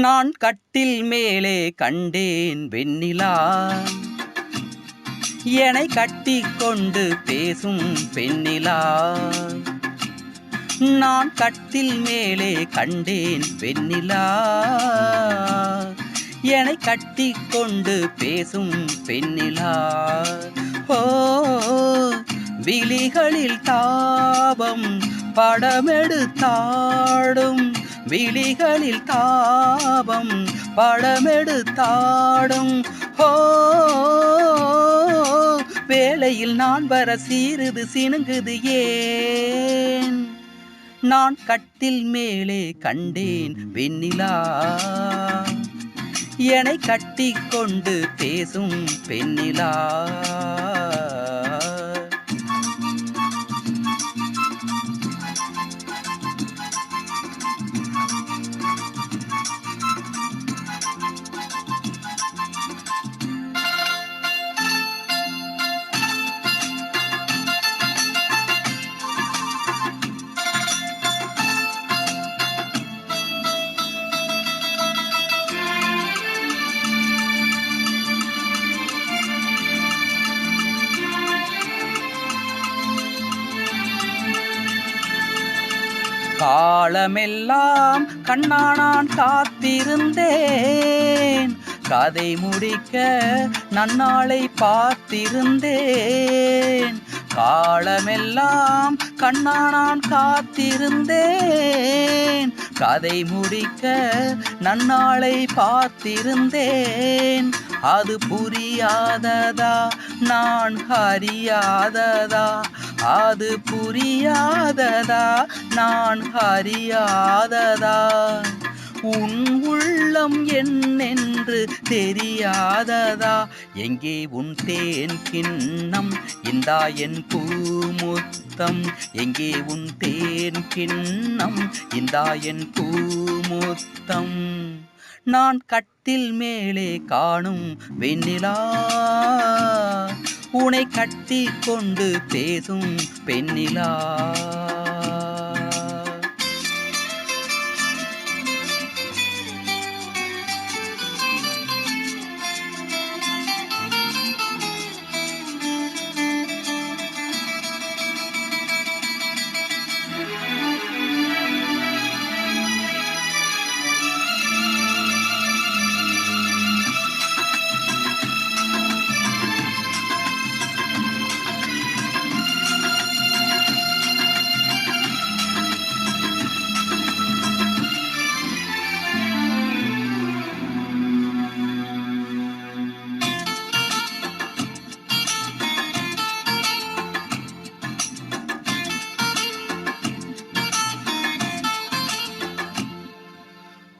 நான் கட்டில் மேலே கண்டேன் வெண்ணிலா. என்னை கட்டி கொண்டு பேசும் பெண்ணிலா. நான் கட்டில் மேலே கண்டேன் பெண்ணிலா. என்னை கட்டி கொண்டு பேசும் பெண்ணிலா. ஓ விழிகளில் தாபம் படமெடுத்தாடும் விழிகளில் தாபம் படமெடுத்தாடும் ஹோ வேளையில் நான் வர சீருது சினுங்குது ஏன்? நான் கட்டில் மேலே கண்டேன் வெண்ணிலா. என்னை கட்டி கொண்டு பேசும் பெண்ணிலா. காலமெல்லாம் கண்ணானான் காத்திருந்தேன். கதை முடிக்க நன்னாளை பார்த்திருந்தேன். காலமெல்லாம் கண்ணானான் காத்திருந்தேன். கதை முடிக்க நன்னாளை பார்த்திருந்தேன். அது புரியாததா? நான் அறியாததா? அது புரியாததா? நான் அறியாததா? உன் உள்ளம் என்னென்று தெரியாததா? எங்கே உன் தேன் கிண்ணம்? இந்தா என் பூமுத்தம் எங்கே உன் தேன் கிண்ணம்? இந்தா என் பூமுத்தம் நான் கட்டில் மேலே காணும் வெண்ணிலா பூனை கட்டி கொண்டு பேசும் பெண்ணிலா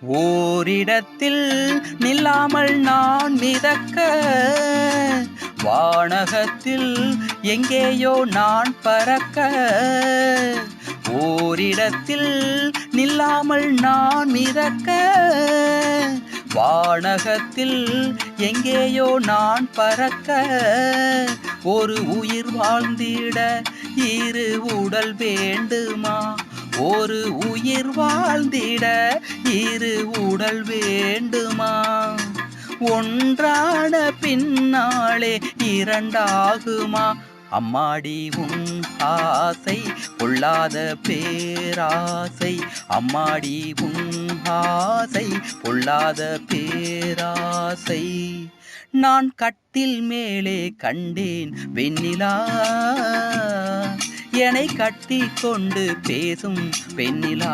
ஓரிடத்தில் நில்லாமல் நான் மிதக்க வானகத்தில் எங்கேயோ நான் பறக்க. ஓரிடத்தில் நில்லாமல் நான் மிதக்க வானகத்தில் எங்கேயோ நான் பறக்க. ஒரு உயிர் வாழ்ந்திட இரு உடல் வேண்டுமா? ஒரு உயிர் வாழ்ந்திட இரு உடல் வேண்டுமா? ஒன்றான பின்னாலே இரண்டாகுமா? அம்மாடி உன் ஆசை பொல்லாத பேராசை. அம்மாடி உன் ஆசை பொல்லாத பேராசை. நான் கட்டில் மேலே கண்டேன் வெண்ணிலா என்னை கட்டி கொண்டு பேசும் பெண்ணிலா